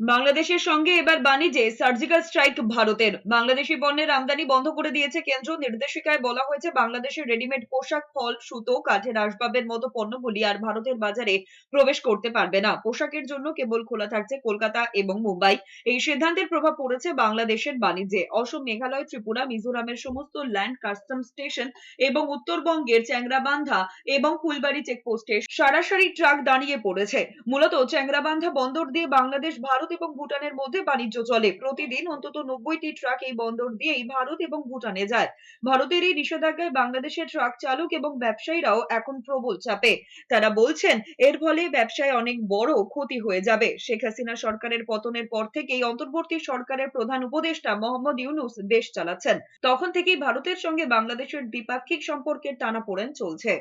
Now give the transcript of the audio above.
বাংলাদেশের সঙ্গে এবার বাণিজ্যে সার্জিক্যাল স্ট্রাইক ভারতের। বাংলাদেশি পণ্যের আমদানি বন্ধ করে দিয়েছে কেন্দ্র। নির্দেশিকায় বলা হয়েছে, বাংলাদেশের রেডিমেড পোশাক, ফল, সুতো, কাঠের আসবাবের মতো পণ্যগুলি আর ভারতের বাজারে প্রবেশ করতে পারবে না। পোশাকের জন্য কেবল খোলা থাকছে কলকাতা এবং মুম্বাই। এই সিদ্ধান্তের প্রভাব পড়েছে বাংলাদেশের বাণিজ্যে। অসম, মেঘালয়, ত্রিপুরা, মিজোরামের সমস্ত ল্যান্ড কাস্টম স্টেশন এবং উত্তরবঙ্গের চ্যাংরাবান্ধা এবং ফুলবাড়ি চেকপোস্টে সরাসরি ট্রাক দাঁড়িয়ে পড়েছে। মূলত চ্যাংরাবান্ধা বন্দর দিয়ে বাংলাদেশ ভারত এবং ভুটানের মধ্যে বাণিজ্য চলে। প্রতিদিন অন্তত নব্বইটি ট্রাক এই বন্দর দিয়েই ভারত এবং ভুটানে যায়। ভারতের এই নিষেধাজ্ঞায় বাংলাদেশের ট্রাক চালক এবং ব্যবসায়ীরাও এখন প্রবল চাপে। তারা বলছেন, এর ফলে ব্যবসায় অনেক বড় ক্ষতি হয়ে যাবে। শেখ হাসিনা সরকারের পতনের পর থেকেই অন্তর্বর্তী সরকারের প্রধান উপদেষ্টা মোহাম্মদ ইউনুস দেশ চালাচ্ছেন। তখন থেকেই ভারতের সঙ্গে বাংলাদেশের দ্বিপাক্ষিক সম্পর্কের টানাপোড়েন চলছে।